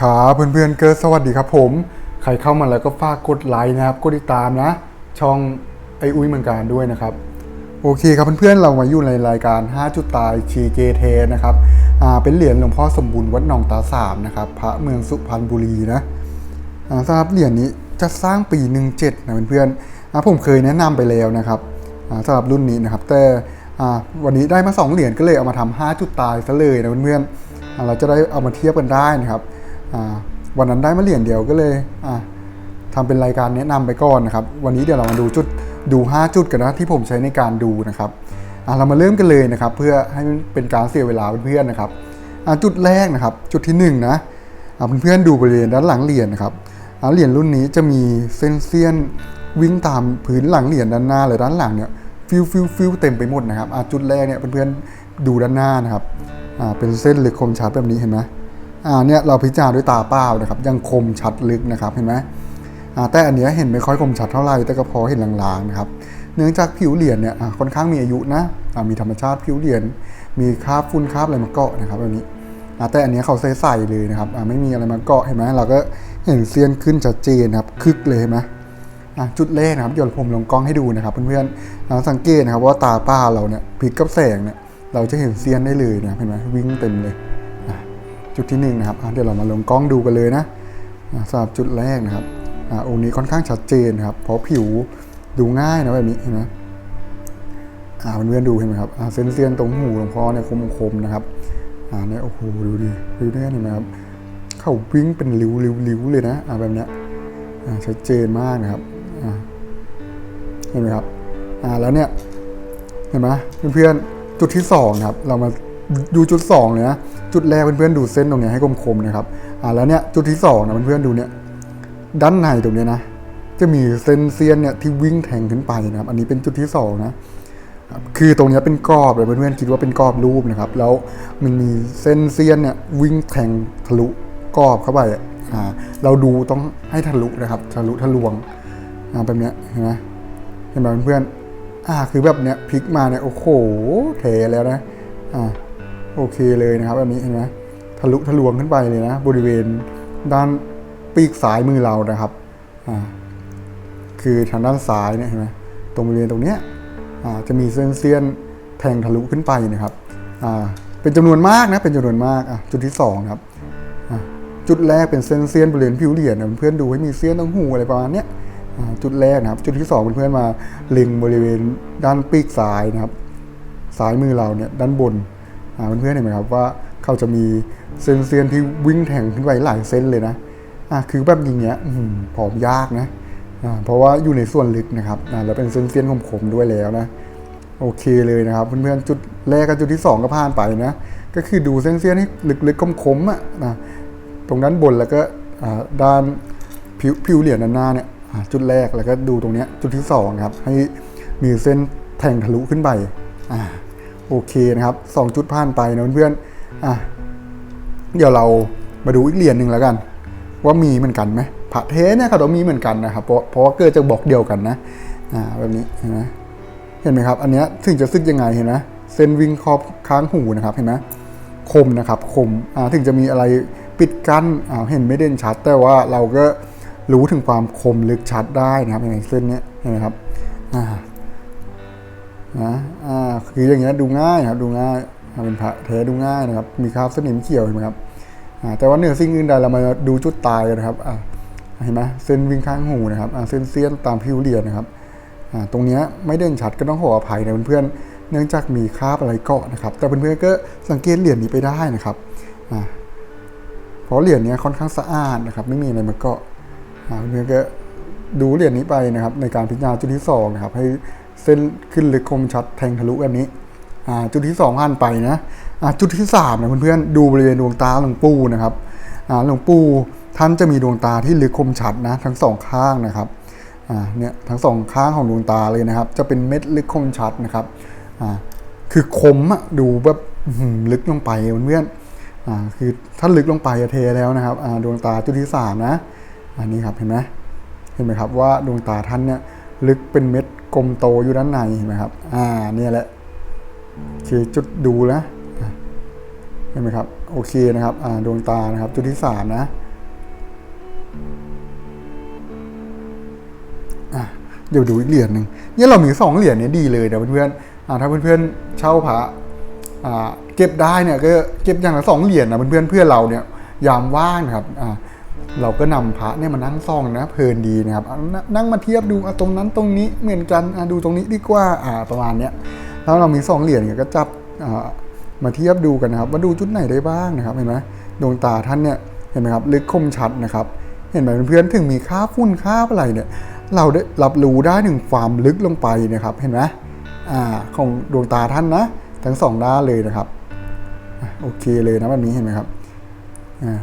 ครับเพื่อนๆเกิดสวัสดีครับผม ใครเข้ามาแล้วก็ฝากกดไลค์นะครับ กดติดตามนะ ช่องไออุ้ยเหมือนกันด้วยนะครับ โอเคครับเพื่อนๆเรามาอยู่ในรายการ 5 จุดตายชีเกเทนะครับอ่าเป็นเหรียญหลวงพ่อสมบูรณ์วัดหนองตาสามนะครับพระเมืองสุพรรณบุรีนะอ่าสำหรับเหรียญนี้จะสร้างปี 17นะเพื่อนๆอ่าผมเคยแนะนำไปแล้วนะครับอ่าสำหรับรุ่นนี้นะครับ แต่อ่าวันนี้ได้มา 2 เหรียญก็เลยเอามาทำ5จุดตายซะเลยนะเพื่อนๆอ่าเราจะได้เอามาเทียบกันได้นะครับ วันนั้นได้มาเหรียญเดียวก็เลยอ่าทำเป็นรายการแนะนำไปก่อนนะครับ วันนี้เดี๋ยวเรามาดูจุดดู 5 จุดกันนะที่ผมใช้ในการดูนะครับเรามาเริ่มกันเลยนะครับ เพื่อให้เป็นการเสียเวลาเพื่อนๆนะครับจุดแรกนะครับ จุดที่1นงนะเพื่อนๆดูบริเวณด้านหลังเหรียญนะครับเหรียญรุ่นนี้จะมีเส้นเสี้ยนวิ่งตามพื้นหลังเหรียญด้านหน้าหรือด้านหลังเนี่ยฟิวฟิวฟิวเต็มไปหมดนะครับจุดแรกเนี่ยเพื่อนๆดูด้านหน้านะครับเป็นเส้นลึกคมชัดแบบนี้เห็นไหม อ่าเนี่ยเราพิจารณาด้วยตาเปล่านะครับยังคมชัดลึกนะครับเห็นไหมอ่าแต่อันเนี้ยเห็นไม่ค่อยคมชัดเท่าไหร่แต่ก็พอเห็นลางๆนะครับเนื่องจากผิวเหรียญเนี่ยค่อนข้างมีอายุนะมีธรรมชาติผิวเหรียญมีคราบฝุ่นคราบอะไรมาเกาะนะครับแบบนี้แต่อันเนี้ยเขาใส่ใส่เลยนะครับไม่มีอะไรมาเกาะเห็นไหมเราก็เห็นเซียนขึ้นชัดเจนครับคึกเลยเห็นไหมจุดแรกนะครับเดี๋ยวผมลงกล้องให้ดูนะครับเพื่อนๆสังเกตนะครับว่าตาป้าเราเนี่ยผิดกับแสงเนี่ยเราจะเห็นเซียนได้เลยนะเห็นไหมวิ่งเต็มเลย จุดที่หนึ่งนะครับเดี๋ยวเรามาลงกล้องดูกันเลยนะอ่าสำหรับจุดแรกนะครับองค์นี้ค่อนข้างชัดเจนครับ เพราะผิวดูง่ายนะแบบนี้เห็นไหมอ่าเพื่อนๆดูเห็นไหมครับเส้นเสียนตรงหูหลวงพ่อเนี่ยคมๆนะครับอ่าเนี่ยโอ้โหดูดิดูเนี่ยเห็นไหมครับเขาวิ่งเป็นริ้วริ้วริ้วเลยนะอ่าแบบเนี้ยอ่าชัดเจนมากนะครับอ่าเห็นไหมครับอ่าแล้วเนี่ยเห็นไหมเพื่อนๆจุดที่สองครับเรามา ดูจุดสองเลยนะจุดแรกเพื่อนๆดูเส้นตรงนี้ให้คมๆนะครับอ่าแล้วเนี่ยจุดที่สองนะเพื่อนๆดูเนี่ยด้านในตรงนี้นะ จะมีเส้นเซียนเนี่ยที่วิ่งแทงขึ้นไปนะครับ อันนี้เป็นจุดที่สองนะครับคือตรงนี้เป็นกรอบเลยเพื่อนๆคิดว่าเป็นกรอบรูปนะครับ แล้วมันมีเส้นเซียนเนี่ยวิ่งแทงทะลุกรอบเข้าไปอะอ่าเราดูต้องให้ทะลุนะครับ ทะลุทะลวงอ่าแบบเนี้ยเห็นไหมเห็นไหมเพื่อนๆอ่าคือแบบเนี้ยพลิกมาเนี่ยโอ้โหเทแล้วนะอ่า โอเคเลยนะครับแบบนี้เห็นไหมทะลุทะลวงขึ้นไปเลยนะ บริเวณด้านปีกซ้ายมือเรานะครับอ่าคือทางด้านซ้ายเนี่ยเห็นไหมตรงบริเวณตรงเนี้ยอ่าจะมีเส้นเสี้ยนแทงทะลุขึ้นไปนะครับอ่าเป็นจำนวนมากนะเป็นจำนวนมากอะจุดที่สองครับอ่าจุดแรกเป็นเส้นเสี้ยนบริเวณผิวเหรียญนะเพื่อนดูให้มีเสี้ยนตรงหูอะไรประมาณเนี้ยอ่าจุดแรกนะครับจุดที่สองเพื่อนๆมาเล็งบริเวณด้านปีกซ้ายนะครับซ้ายมือเราเนี่ยด้านบน เพื่อนๆเห็นไหมครับว่าเขาจะมีเส้นเซียนที่วิ่งแทงขึ้นไปหลายเส้นเลยนะอ่าคือแบบอย่างเงี้ยผอมยากนะอ่าเพราะว่าอยู่ในส่วนลึกนะครับอ่าแล้วเป็นเส้นเซียนคมๆด้วยแล้วนะโอเคเลยนะครับเพื่อนๆจุดแรกกับจุดที่สองก็ผ่านไปนะก็คือดูเส้นเซียนให้ลึกๆคมๆอะนะตรงด้านบนแล้วก็ด้านผิวผิวเหรียญด้านหน้าเนี่ยจุดแรกแล้วก็ดูตรงเนี้ยจุดที่สองครับให้มีเส้นแทงทะลุขึ้นไปอ่า โอเคนะครับสองจุดผ่านไปนะเพื่อนๆอะเดี๋ยวเรามาดูอีกเหรียญหนึ่งแล้วกัน ว่ามีเหมือนกันไหมพระเทเนี่ยเขาต้องมีเหมือนกันนะครับ เพราะเพราะว่าเกิดจากบอกเดียวกันนะอ่าแบบนี้เห็นไหมเห็นไหมครับ อันเนี้ยถึงจะซึกยังไงเห็นไหมเส้นวิ่งครอบค้างหูนะครับเห็นไหมคมนะครับคมอ่าถึงจะมีอะไรปิดกั้นอ่าเห็นไม่เด่นชัด แต่ว่าเราก็รู้ถึงความคมลึกชัดได้นะครับเห็นเส้นเนี้ยเห็นไหมครับอ่า นะอ่าคืออย่างเงี้ยดูง่ายครับดูง่ายเป็นพระแท้ดูง่ายนะครับ มีคราบสนิมเขียวเห็นไหมครับอ่าแต่ว่าเหนือสิ่งอื่นใดเรามาดูจุดตายกันนะครับอ่าเห็นไหมเส้นวิ่งข้างหูนะครับอ่าเส้นเสี้ยนตามผิวเหรียญนะครับอ่าตรงเนี้ยไม่เด่นชัดก็ต้องขออภัยนะเพื่อนเนื่องจากมีคราบอะไรเกาะนะครับ แต่เพื่อนๆก็สังเกตเหรียญนี้ไปได้นะครับอ่าเพราะเหรียญเนี้ยค่อนข้างสะอาดนะครับ ไม่มีอะไรมาเกาะอ่าเพื่อนๆก็ดูเหรียญนี้ไปนะครับ ในการพิจารณาจุดที่สองนะครับให้ เส้นขึ้นลึกคมชัดแทงทะลุแบบนี้จุดที่สองผ่านไปนะจุดที่สามนะเพื่อนๆดูบริเวณดวงตาหลวงปู่นะครับหลวงปู่ท่านจะมีดวงตาที่ลึกคมชัดนะทั้งสองข้างนะครับเนี่ยทั้งสองข้างของดวงตาเลยนะครับ จะเป็นเม็ดลึกคมชัดนะครับคือคมอะดูแบบลึกลงไปเพื่อนๆอ่าคือถ้าลึกลงไปอะเทแล้วนะครับดวงตาจุดที่สามนะอันนี้ครับเห็นไหมเห็นไหมครับว่าดวงตาท่านเนี่ยลึกเป็นเม็ด กลมโตอยู่ด้านในเห็นไหมครับ อ่าเนี่ยแหละคือจุดดูนะเห็นไหมครับ โอเคนะครับ อ่าดวงตานะครับ จุดที่สามนะอะเดี๋ยวดูอีกเหรียญหนึ่งเนี่ยเรามีสองเหรียญเนี่ยดีเลยนะเพื่อนๆอ่าถ้าเพื่อนๆเช่าพระอ่าเก็บได้เนี่ยก็เก็บอย่างละสองเหรียญนะเพื่อนๆเพื่อนเราเนี่ยยามว่างนะครับอ่า เราก็นำพระเนี่ยมานั่งซ่องนะเพลินดีนะครับนั่งมาเทียบดูอะตรงนั้นตรงนี้เหมือนกันดูตรงนี้ดีกว่าประมาณเนี้ยแล้วเรามีสองเหรียญเนี่ยก็จับมาเทียบดูกันนะครับว่าดูจุดไหนได้บ้างนะครับเห็นไหมดวงตาท่านเนี่ยเห็นไหมครับลึกคมชัดนะครับ เห็นไหมเพื่อนๆถึงมีค่าฝุ่นค่าอะไรเนี่ยเราได้รับรู้ได้ถึงความลึกลงไปนะครับ เห็นไหมอ่าของดวงตาท่านนะทั้งสองด้านเลยนะครับโอเคเลยนะแบบนี้เห็นไหมครับอ่า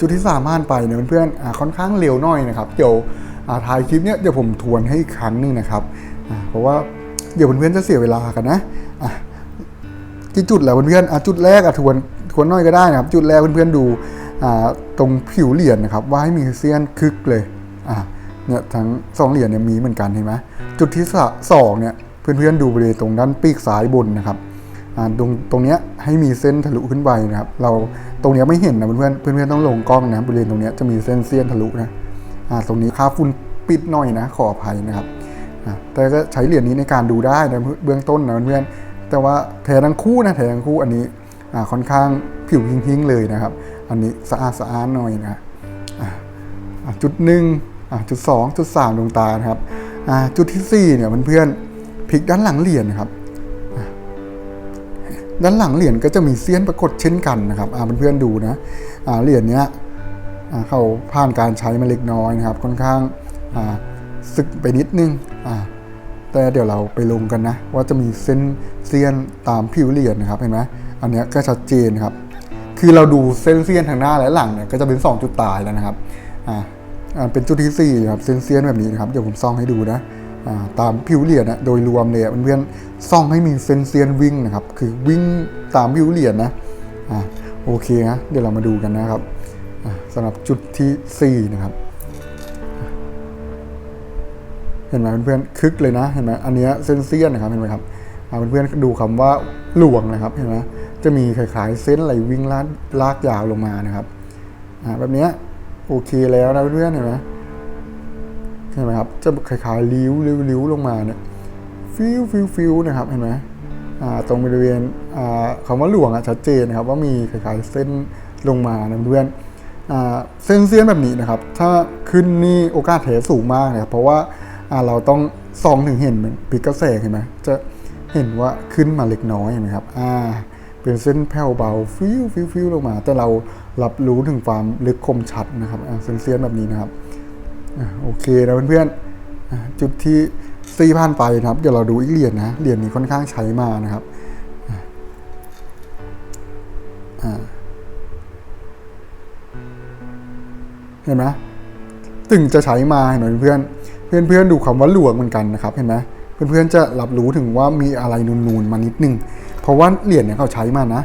จุดที่สามารถไปเนี่ยเพื่อนๆค่อนข้างเร็วน่อยนะครับเดี๋ยวถ่ายคลิปเนี้ยเดี๋ยวผมทวนให้อีกครั้งหนึงนะครับเพราะว่าเดี๋ยวเพื่อนๆจะเสียเวลากันนะที่จุดแล้วเพื่อนๆจุดแรกอะทวนทวนน้อยก็ได้นะครับ จุดแรกเพื่อนๆดูตรงผิวเหรียญนะครับว่าให้มีเสี้ยนคึกเลยเนี่ยทั้งสองเหรียญเนี่ยมีเหมือนกันเห็นไหมจุดที่สองเนี่ยเพื่อนๆดูบริเวณตรงด้านปีกซ้ายบนนะครับ ตรงตรงเนี้ยให้มีเส้นทะลุขึ้นไปนะครับ เราตรงเนี้ยไม่เห็นนะเพื่อนๆเพื่อนต้องลงกล้องนะบริเวณตรงเนี้ยจะมีเส้นเสี้ยนทะลุนะอ่าตรงนี้ค่าฝุ่นปิดหน่อยนะขออภัยนะครับแต่ก็ใช้เหรียญนี้ในการดูได้นะเบื้องต้นนะเพื่อนแต่ว่าแถทั้งคู่นะแถทั้งคู่อันนี้อ่าค่อนข้างผิวพิงๆเลยนะครับ อันนี้สะอาดสะอาดหน่อยนะอะอะจุดหนึ่งอะจุดสองจุดสามดวงตานะครับอะจุดที่สี่เนี่ยเพื่อนๆพลิกด้านหลังเหรียญนะครับ ด้านหลังเหรียญก็จะมีเสี้ยนปรากฏเช่นกันนะครับอะเพื่อนๆดูนะเหรียญเนี้ยเขาผ่านการใช้มาเล็กน้อยนะครับ ค่อนข้างสึกไปนิดนึงแต่เดี๋ยวเราไปลงกันนะ ว่าจะมีเส้นเสี้ยนตามผิวเหรียญนะครับเห็นไหมอันนี้ก็ชัดเจนครับ คือเราดูเส้นเสี้ยนทางหน้าและหลังเนี่ยก็จะเป็น 2 จุดตายแล้วนะครับอ่าเป็นจุดที่สี่ครับเส้นเสี้ยนแบบนี้นะครับเดี๋ยวผมซ่องให้ดูนะ ตามผิวเหรียญนะโดยรวมเลยอะเพื่อนๆซ่องให้มีเส้นเสี้ยนวิ่งนะครับ คือวิ่งตามผิวเหรียญนะอ่าโอเคนะเดี๋ยวเรามาดูกันนะครับสำหรับจุดที่4นะครับ เห็นไหมเพื่อนๆคึกเลยนะเห็นไหมอันเนี้ยเส้นเสี้ยนนะครับเห็นไหมครับเพื่อนๆดูคำว่าหลวงนะครับเห็นไหมจะมีคล้ายๆเส้นไหลวิ่งลากลากยาวลงมานะครับแบบเนี้ยโอเคแล้วนะเพื่อนๆเห็นไหม เห็นไหมครับ จะคล้ายๆริ้วริ้วริ้วลงมาเนี่ยฟิวฟิวฟิวนะครับ เห็นไหมตรงบริเวณอ่าคำว่าหลวงอะชัดเจนนะครับว่ามีคล้ายๆเส้นลงมานะเพื่อนเส้นเสี้ยนแบบนี้นะครับ ถ้าขึ้นนี่โอกาสแถสูงมากนะครับเพราะว่าเราต้องส่องถึงเห็นปิกกระแสเห็นไหมจะเห็นว่าขึ้นมาเล็กน้อยเห็นไหมครับอ่าเป็นเส้นแผ่วเบาฟิวฟิวฟิวลงมา แต่เรารับรู้ถึงความลึกคมชัดนะครับเส้นเสี้ยนแบบนี้นะครับ โอเคนะเพื่อนๆอ่าจุดที่สี่ผ่านไปนะครับ เดี๋ยวเราดูอีกเหรียญนะเหรียญนี้ค่อนข้างใช้มานะครับเห็นไหมถึงจะใช้มาเห็นไหมเพื่อนเพื่อนเพื่อนๆดูคำว่าหลวงเหมือนกันนะครับ เห็นไหมเพื่อนเพื่อนๆจะรับรู้ถึงว่ามีอะไรนูนๆมานิดนึง เพราะว่าเหรียญเนี่ยเขาใช้มานะ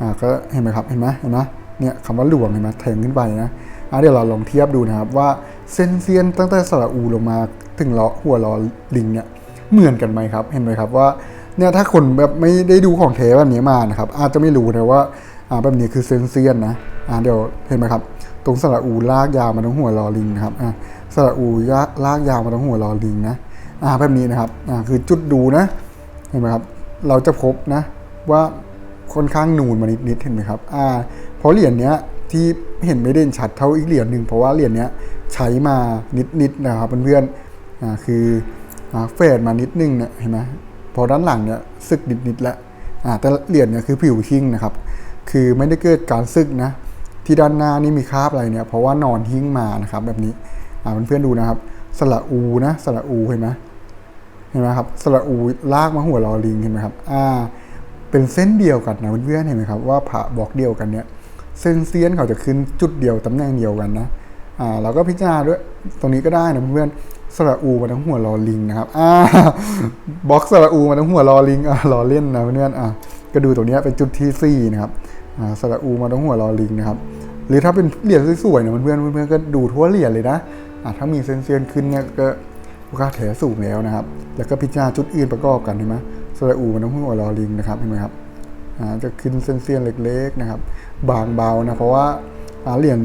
อ่าก็เห็นไหมครับเห็นไหมเห็นไหมเนี่ยคำว่าหลวงเห็นไหมแทงขึ้นไปนะอะเดี๋ยวเราลองเทียบดูนะครับว่า เส้นเซียนตั้งแต่สระอูลงมาถึงล้อหัวล้อลิงเนี่ยเหมือนกันไหมครับ เห็นไหมครับว่าเนี่ยถ้าคนแบบไม่ได้ดูของเทแบบนี้มานะครับ อาจจะไม่รู้นะว่าอ่าแบบนี้คือเซนเซียนนะอ่าเดี๋ยวเห็นไหมครับ ตรงสระอูลากยาวมาตรงหัวลอลิงนะครับอ่าสระอูยากลากยาวมาตรงหัวลอลิงนะอ่าแบบนี้นะครับอ่าคือจุดดูนะเห็นไหมครับเราจะพบนะว่าค่อนข้างนูนมานิดๆเห็นไหมครับอ่าเพราะเหรียญเนี้ยที่เห็นไม่เด่นชัดเท่าอีกเหรียญหนึ่งเพราะว่าเหรียญเนี้ย ใช้มานิดๆนะครับเพื่อนๆคืออเฟดมานิดนึงเนี่ยเห็นไหมพอด้านหลังเนี่ยซึกนิดๆแล้วแต่เหรียญเนี่ยคือผิวชิงนะครับ คือไม่ได้เกิดการซึกนะ ที่ด้านหน้านี่มีคราบอะไรเนี่ยเพราะว่านอนหิ้งมานะครับแบบนี้เพื่อนๆดูนะครับสระอูนะสระอูเห็นไหมเห็นไหมครับสระอูลากมาหัวลอลิงเห็นไหมครับอ่าเป็นเส้นเดียวกันนะเพื่อนๆเห็นไหมครับว่าผ่าบอกเดียวกันเนี่ยเส้นเซียนเขาจะขึ้นจุดเดียวตำแหน่งเดียวกันนะ อ่าเราก็พิจารณาด้วยตรงนี้ก็ได้นะเพื่อนสระอูมาทั้งหัวลอลิงนะครับอ่าบล็อกสระอูมาทั้งหัวลอลิงอ่าลอเล่นนะเพื่อนอ่าก็ดูตรงนี้เป็นจุดที่สี่นะครับอ่าสระอูมาตรงหัวลอลิงนะครับ หรือถ้าเป็นเหรียญสวยๆเนี่ยเพื่อนเพื่อนก็ดูทั่วเหรียญเลยนะอ่าถ้ามีเส้นเซียนขึ้นเนี่ยก็โอกาสแถสูงแล้วนะครับ แล้วก็พิจารณาจุดอื่นประกอบกันเห็นไหมสระอูมาตรงหัวลอลิงนะครับเห็นไหมครับอ่าจะขึ้นเส้นเซียนเล็กๆนะครับ บางเบานะเพราะว่าเหรียญ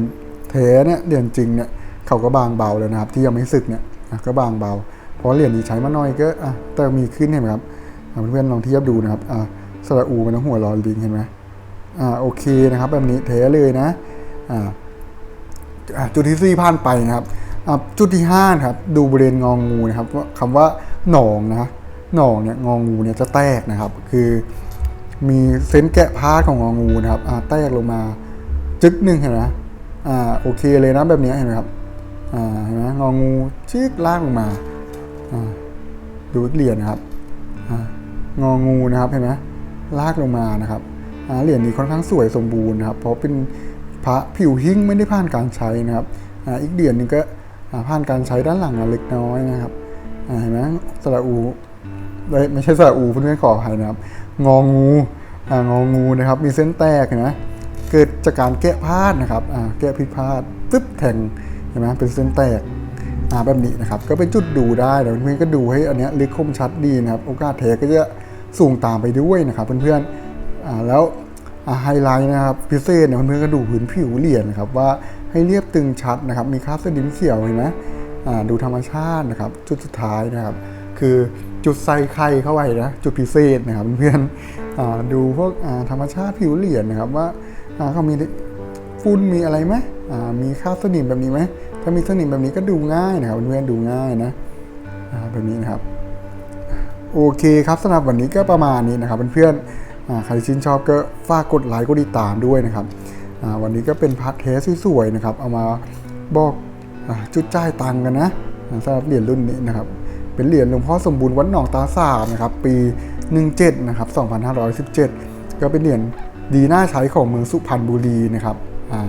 แท้เนี่ยเหรียญจริงเนี่ยเขาก็บางเบาแล้วนะครับ ที่ยังไม่สึกเนี่ยก็บางเบา เพราะเหรียญนี้ใช้มาน้อยก็อะแต่มีขึ้นเห็นไหมครับอะเพื่อนๆลองเทียบดูนะครับอะสระอูมันต้องหัวรอลิงเห็นไหมอ่าโอเคนะครับแบบนี้แท้เลยนะอ่าจุดที่สี่ผ่านไปนะครับอะจุดที่ห้าครับดูบริเวณงองงูนะครับว่าคำว่าหนองนะหนองเนี่ยงองงูเนี่ยจะแตกนะครับ คือมีเส้นแกะพาดของงองงูนะครับอะแตกลงมาจึ๊กหนึ่งเห็นไหม อ่าโอเคเลยนะแบบนี้เห็นไหมครับอ่าเห็นไหมงองูชิกลากลงมาอ่าดูเหรียญนะครับอ่างองูนะครับเห็นไหมลากลงมานะครับอ่าเหรียญนี้ค่อนข้างสวยสมบูรณ์นะครับ เพราะเป็นพระผิวหิ้งไม่ได้ผ่านการใช้นะครับอ่าอีกเดือนหนึงก็อ่าผ่านการใช้ด้านหลังเล็กน้อยนะครับอ่าเห็นไหมสระอูไม่ใช่สระอูเพื่อนๆขออภัยนะครับ งองูอ่างองูนะครับ มีเส้นแตกเห็นไหม เกิดจากการแกะพลาดนะครับแกะผิดพลาดปึ๊บแทงเห็นไหมเป็นเส้นแตกอาแบบนี้นะครับ ก็เป็นจุดดูได้เดี๋ยวเพื่อนๆก็ดูให้อันเนี้ยลึกคมชัดดีนะครับ โอกาสแทก็จะสูงตามไปด้วยนะครับ เพื่อนๆแล้วไฮไลท์นะครับพิเศษเนี่ยเพื่อนๆก็ดูพื้นผิวเหรียญนะครับว่าให้เรียบตึงชัดนะครับ มีคราบสนิมเขียวเห็นไหมดูธรรมชาตินะครับ จุดสุดท้ายนะครับ คือจุดใส่ไข่เข้าไปนะจุดพิเศษนะครับเพื่อนๆดูพวกธรรมชาติผิวเหรียญนะครับว่า เขามีฝุ่นมีอะไรไหมมีคราบสนิมแบบนี้ไหมถ้ามีสนิมแบบนี้ก็ดูง่ายนะครับเพื่อนดูง่ายนะแบบนี้นะครับ โอเคครับสำหรับวันนี้ก็ประมาณนี้นะครับเพื่อนๆใครชื่นชอบก็ฝากกดไลค์กดติดตามด้วยนะครับวันนี้ก็เป็นพาร์ทเทสสวยๆนะครับ เอามาบอกจุดจ่ายตังค์กันนะสำหรับเหรียญรุ่นนี้นะครับ เป็นเหรียญหลวงพ่อสมบูรณ์วัดหนองตาสามนะครับ ปี 17 นะครับ 2517 ก็เป็นเหรียญ ดีน่าใช้ของเมืองสุพรรณบุรีนะครับอ่า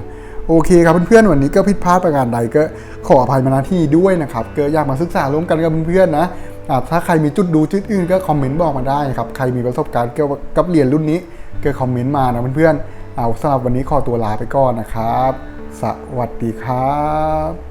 โอเคครับเพื่อนๆวันนี้ก็ผิดพลาดประการใดก็ขออภัยมาณที่ด้วยนะครับก็อยากมาศึกษาร่วมกันกับเพื่อนๆนะอ่าถ้าใครมีจุดดูจุดอื่นก็คอมเมนต์บอกมาได้ครับใครมีประสบการณ์เกี่ยวกับเหรียญรุ่นนี้ก็คอมเมนต์มานะเพื่อนๆเอาสำหรับวันนี้ขอตัวลาไปก่อนนะครับ สวัสดีครับ